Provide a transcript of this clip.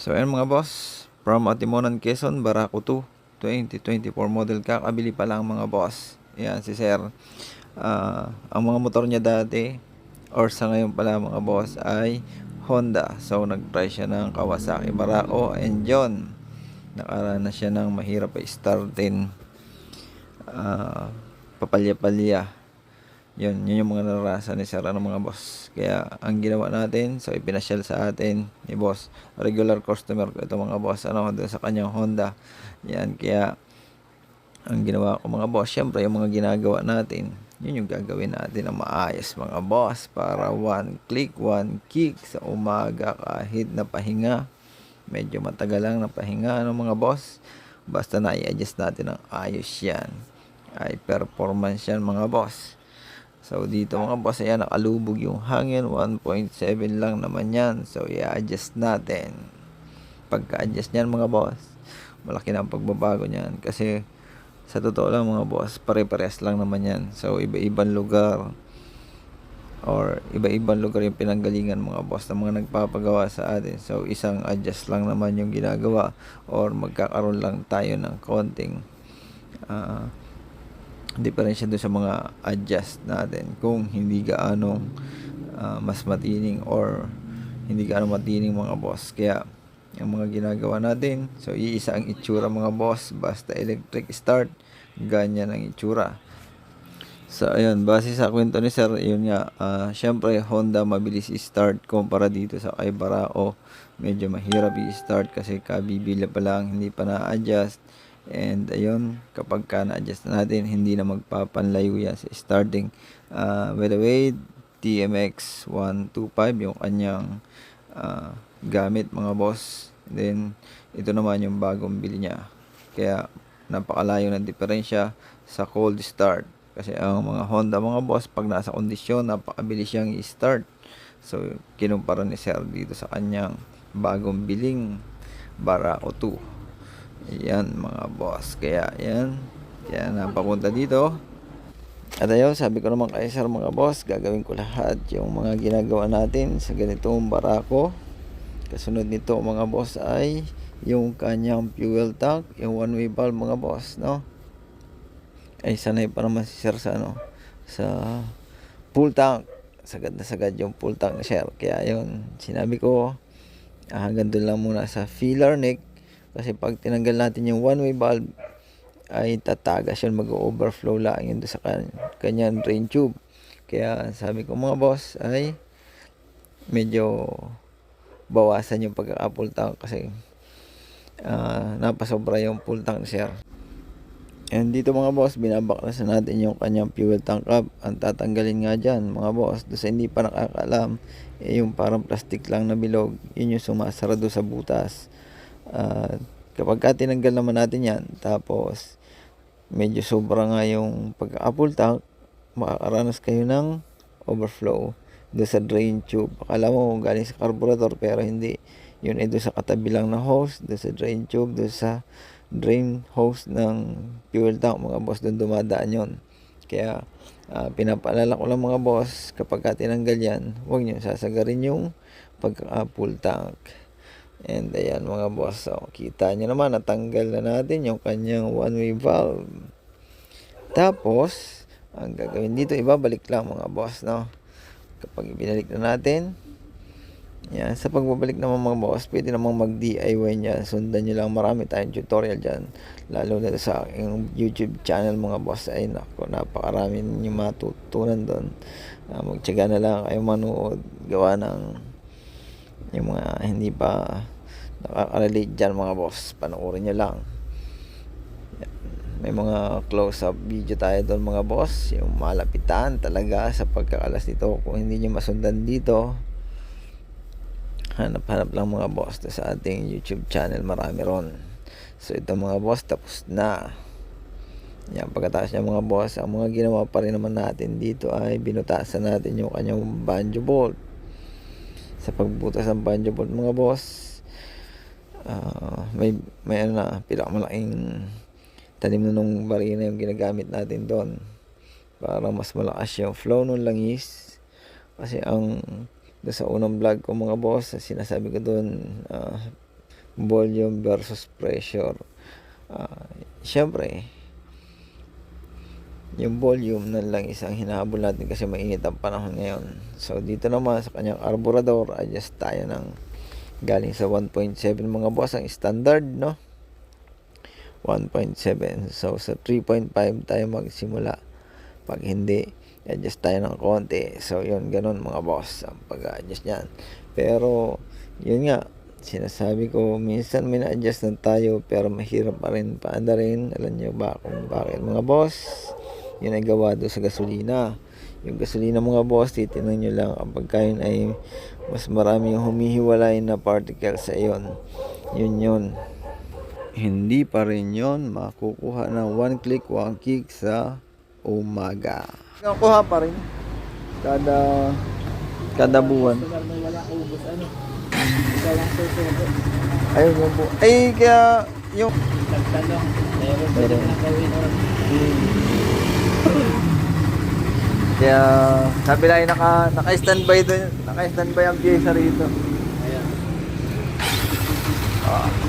So ayan mga boss, from Atimonan Quezon, Barako 2, 2024 model kakabili pa lang mga boss. Ayan si Sir. Ah, ang mga motor niya dati or sa ngayon pala mga boss ay Honda. So nag-try siya ng Kawasaki Barako and John. Nakaranas siya ng mahirap pa startin. Ah, papalya-palya. Yun, yun yung mga naranasan ni Sir ano mga boss. Kaya ang ginawa natin, so ipinasyal sa atin ni boss. Regular customer ko ito mga boss, ano, doon sa kanyang Honda. Yan, kaya ang ginawa ko mga boss, syempre yung mga ginagawa natin, yun yung gagawin natin na maayos mga boss para one click, one kick sa umaga kahit na pahinga. Medyo matagal lang na pahinga ano mga boss. Basta na i-adjust natin ng ayos yan. Ay performance yan mga boss. So dito mga boss, ayan nakalubog yung hangin, 1.7 lang naman yan. So i-adjust natin. Pagka-adjust niyan mga boss, malaki na ang pagbabago niyan. Kasi sa totoo lang mga boss, pare-pares lang naman yan. So iba-ibang lugar or iba-ibang lugar yung pinanggalingan mga boss na mga nagpapagawa sa atin. So isang adjust lang naman yung ginagawa or magkakaroon lang tayo ng konting ah diferensya doon sa mga adjust natin kung hindi gaano ah, mas matining or hindi gaano matining mga boss. Kaya yung mga ginagawa natin so iisa ang itsura mga boss basta electric start ganyan ang itsura. So ayun base sa kwento ni sir yun nga ah, syempre Honda mabilis i-start kumpara dito sa kay Barao medyo mahirap i-start kasi kabibila pa lang hindi pa na-adjust And ayun, kapag ka na-adjust na natin, hindi na magpapanlayo yan sa starting. Ah, by the way, TMX 125 yung kanyang ah, gamit mga boss. Then, ito naman yung bagong bili niya. Kaya, napakalayo ng diferensya sa cold start. Kasi ang mga Honda mga boss, pag nasa kondisyon, napakabilis siyang i-start. So, kinumpara ni Sir dito sa kanyang bagong biling Barako 2. Yan mga boss. Kaya yan. Kaya napapunta dito. At ayun, sabi ko naman kay sir mga boss, gagawin ko lahat yung mga ginagawa natin sa ganitong barako. Kasunod nito mga boss ay yung kanyang fuel tank, yung one way valve mga boss, no? Ay sanay pa naman si sir sa ano, sa full tank. Sagad na sagad yung full tank ni sir. Kaya yun, sinabi ko, ah, hanggang doon lang muna sa filler neck kasi pag tinanggal natin yung one-way valve, ay tatagas yun, mag-overflow lang yun sa kan kanyang drain tube. Kaya sabi ko mga boss ay medyo bawasan yung pagka-full tank kasi uh, napasobra yung full tank sir. And dito mga boss, binabaklasan natin yung kanyang fuel tank cap. Ang tatanggalin nga dyan mga boss, doon sa hindi pa nakakaalam, eh, yung parang plastic lang na bilog, yun yung sumasara doon sa butas. Uh, kapag ka tinanggal naman natin yan, tapos medyo sobra nga yung pagka-apple tank, makakaranas kayo ng overflow do sa drain tube. Akala mo galing sa carburetor pero hindi. Yun ay doon sa katabi lang na hose, doon sa drain tube, doon sa drain hose ng fuel tank. Mga boss, doon dumadaan yon Kaya uh, pinapaalala ko lang mga boss, kapag ka tinanggal yan, huwag nyo sasagarin yung pagka-full tank. And ayan mga boss, so, kita nyo naman, natanggal na natin yung kanyang one-way valve. Tapos, ang gagawin dito, ibabalik lang mga boss, no? Kapag ibinalik na natin, yan, sa pagbabalik naman mga boss, pwede namang mag-DIY niya. Sundan nyo lang, marami tayong tutorial dyan. Lalo na sa aking YouTube channel mga boss. Ay nako, napakarami ninyo matutunan doon. Uh, magtyaga na lang kayo manood, gawa ng yung mga hindi pa nakaka-relate dyan mga boss panoorin nyo lang. May mga close-up video tayo doon mga boss. Yung malapitan talaga sa pagkakalas nito. Kung hindi nyo masundan dito hanap-hanap lang mga boss sa ating youtube channel. Marami ron. So ito mga boss tapos na. Yan pagkatapos niya mga boss ang mga ginawa pa rin naman natin dito ay binutasan natin yung kanyang banjo bolt sa pagbutas ng banjo bolt mga boss uh, may may ano na pinakamalaking tanim na nung barina yung ginagamit natin doon para mas malakas yung flow ng langis kasi ang doon sa unang vlog ko mga boss sinasabi ko doon uh, volume versus pressure. Ah, Siyempre, yung volume na lang isang hinahabol natin kasi mainit ang panahon ngayon. So, dito naman sa kanyang carburetor, adjust tayo ng galing sa 1.7 mga boss, ang standard, no? 1.7. So, sa 3.5 tayo magsimula. Pag hindi, adjust tayo ng konti. So, yun, ganun mga boss, ang pag-adjust niyan. Pero, yun nga, sinasabi ko, minsan may na-adjust na tayo, pero mahirap pa rin paanda rin. Alam niyo ba kung bakit mga boss? Yun ay gawa doon sa gasolina. Yung gasolina mga boss, titinan nyo lang kapag kayo ay mas marami yung humihiwalay na particles sa iyon. Yun yun. Hindi pa rin yun makukuha ng one click, one kick sa umaga. Nakuha pa rin. Kada kada buwan. Ayun yung bu- Ay, kaya yung Nagtanong, meron rin na gawin kaya sabi na naka, naka-standby doon, naka-standby ang pyesa rito. Ayan. Ah.